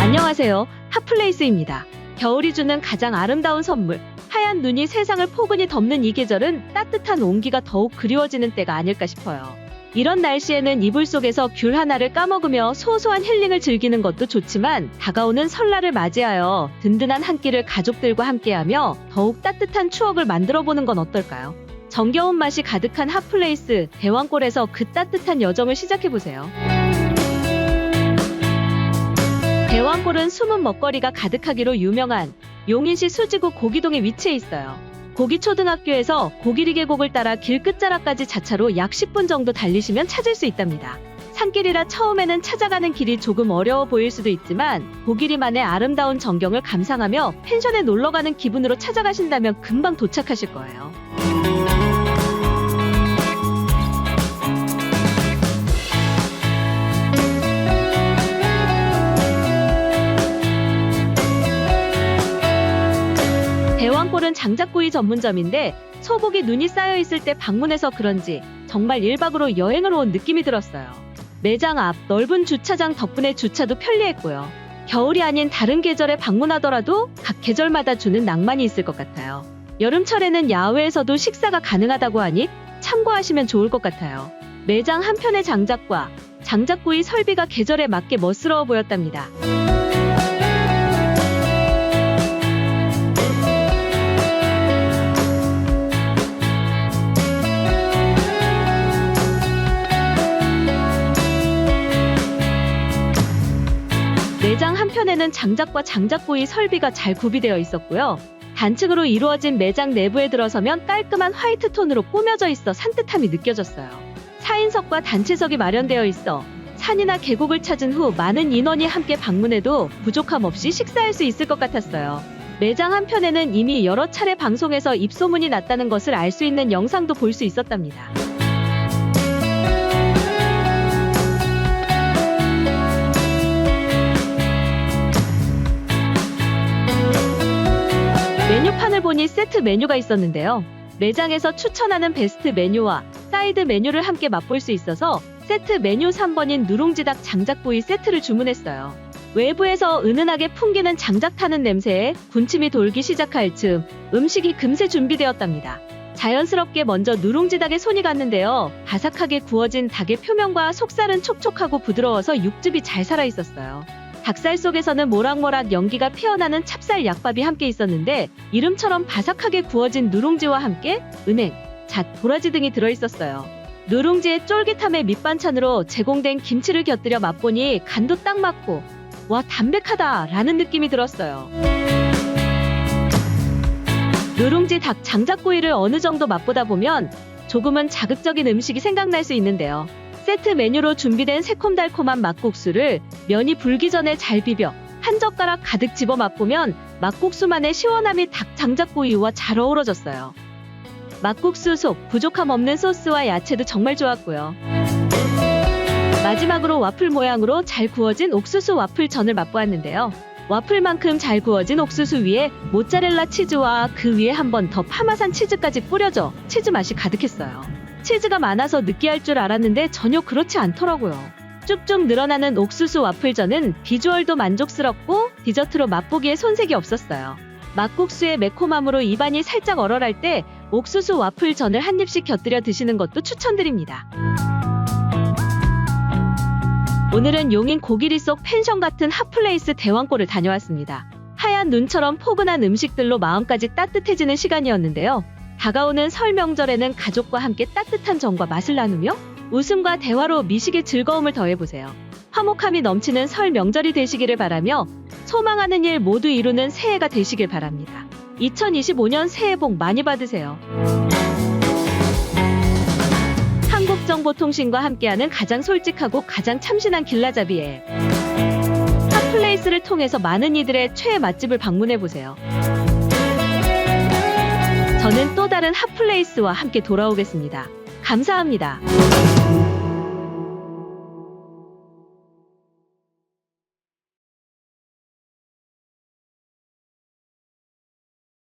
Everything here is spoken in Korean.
안녕하세요. 핫플레이스입니다. 겨울이 주는 가장 아름다운 선물. 하얀 눈이 세상을 포근히 덮는 이 계절은 따뜻한 온기가 더욱 그리워지는 때가 아닐까 싶어요. 이런 날씨에는 이불 속에서 귤 하나를 까먹으며 소소한 힐링을 즐기는 것도 좋지만 다가오는 설날을 맞이하여 든든한 한 끼를 가족들과 함께하며 더욱 따뜻한 추억을 만들어 보는 건 어떨까요? 정겨운 맛이 가득한 핫플레이스 대왕골에서 그 따뜻한 여정을 시작해 보세요. 대왕골은 숨은 먹거리가 가득하기로 유명한 용인시 수지구 고기동에 위치해 있어요. 고기초등학교에서 고기리 계곡을 따라 길 끝자락까지 자차로 약 10분 정도 달리시면 찾을 수 있답니다. 산길이라 처음에는 찾아가는 길이 조금 어려워 보일 수도 있지만 고기리만의 아름다운 전경을 감상하며 펜션에 놀러가는 기분으로 찾아가신다면 금방 도착하실 거예요. 대왕골은 장작구이 전문점인데 소복이 눈이 쌓여 있을 때 방문해서 그런지 정말 1박으로 여행을 온 느낌이 들었어요. 매장 앞 넓은 주차장 덕분에 주차도 편리했고요. 겨울이 아닌 다른 계절에 방문하더라도 각 계절마다 주는 낭만이 있을 것 같아요. 여름철에는 야외에서도 식사가 가능하다고 하니 참고하시면 좋을 것 같아요. 매장 한편의 장작과 장작구이 설비가 계절에 맞게 멋스러워 보였답니다. 한편에는 장작과 장작구이 설비가 잘 구비되어 있었고요. 단층으로 이루어진 매장 내부에 들어서면 깔끔한 화이트 톤으로 꾸며져 있어 산뜻함이 느껴졌어요. 4인석과 단체석이 마련되어 있어 산이나 계곡을 찾은 후 많은 인원이 함께 방문해도 부족함 없이 식사할 수 있을 것 같았어요. 매장 한편에는 이미 여러 차례 방송에서 입소문이 났다는 것을 알 수 있는 영상도 볼 수 있었답니다. 메뉴판을 보니 세트 메뉴가 있었는데요. 매장에서 추천하는 베스트 메뉴와 사이드 메뉴를 함께 맛볼 수 있어서 세트 메뉴 3번인 누룽지닭 장작구이 세트를 주문했어요. 외부에서 은은하게 풍기는 장작 타는 냄새에 군침이 돌기 시작할 즈음 음식이 금세 준비되었답니다. 자연스럽게 먼저 누룽지닭에 손이 갔는데요. 바삭하게 구워진 닭의 표면과 속살은 촉촉하고 부드러워서 육즙이 잘 살아 있었어요. 닭살 속에서는 모락모락 연기가 피어나는 찹쌀 약밥이 함께 있었는데 이름처럼 바삭하게 구워진 누룽지와 함께 은행, 잣, 도라지 등이 들어있었어요. 누룽지의 쫄깃함의 밑반찬으로 제공된 김치를 곁들여 맛보니 간도 딱 맞고 와 담백하다 라는 느낌이 들었어요. 누룽지 닭 장작구이를 어느 정도 맛보다 보면 조금은 자극적인 음식이 생각날 수 있는데요. 세트 메뉴로 준비된 새콤달콤한 막국수를 면이 불기 전에 잘 비벼 한 젓가락 가득 집어 맛보면 막국수만의 시원함이 닭 장작구이와 잘 어우러졌어요. 막국수 속 부족함 없는 소스와 야채도 정말 좋았고요. 마지막으로 와플 모양으로 잘 구워진 옥수수 와플 전을 맛보았는데요. 와플만큼 잘 구워진 옥수수 위에 모짜렐라 치즈와 그 위에 한 번 더 파마산 치즈까지 뿌려져 치즈 맛이 가득했어요. 치즈가 많아서 느끼할 줄 알았는데 전혀 그렇지 않더라고요. 쭉쭉 늘어나는 옥수수 와플전은 비주얼도 만족스럽고 디저트로 맛보기에 손색이 없었어요. 막국수의 매콤함으로 입안이 살짝 얼얼할 때 옥수수 와플전을 한 입씩 곁들여 드시는 것도 추천드립니다. 오늘은 용인 고기리 속 펜션 같은 핫플레이스 대왕골을 다녀왔습니다. 하얀 눈처럼 포근한 음식들로 마음까지 따뜻해지는 시간이었는데요. 다가오는 설 명절에는 가족과 함께 따뜻한 정과 맛을 나누며 웃음과 대화로 미식의 즐거움을 더해보세요. 화목함이 넘치는 설 명절이 되시기를 바라며 소망하는 일 모두 이루는 새해가 되시길 바랍니다. 2025년 새해 복 많이 받으세요. 한국정보통신과 함께하는 가장 솔직하고 가장 참신한 길라잡이 앱. 핫플레이스를 통해서 많은 이들의 최애 맛집을 방문해보세요. 저는 또 다른 핫플레이스와 함께 돌아오겠습니다. 감사합니다.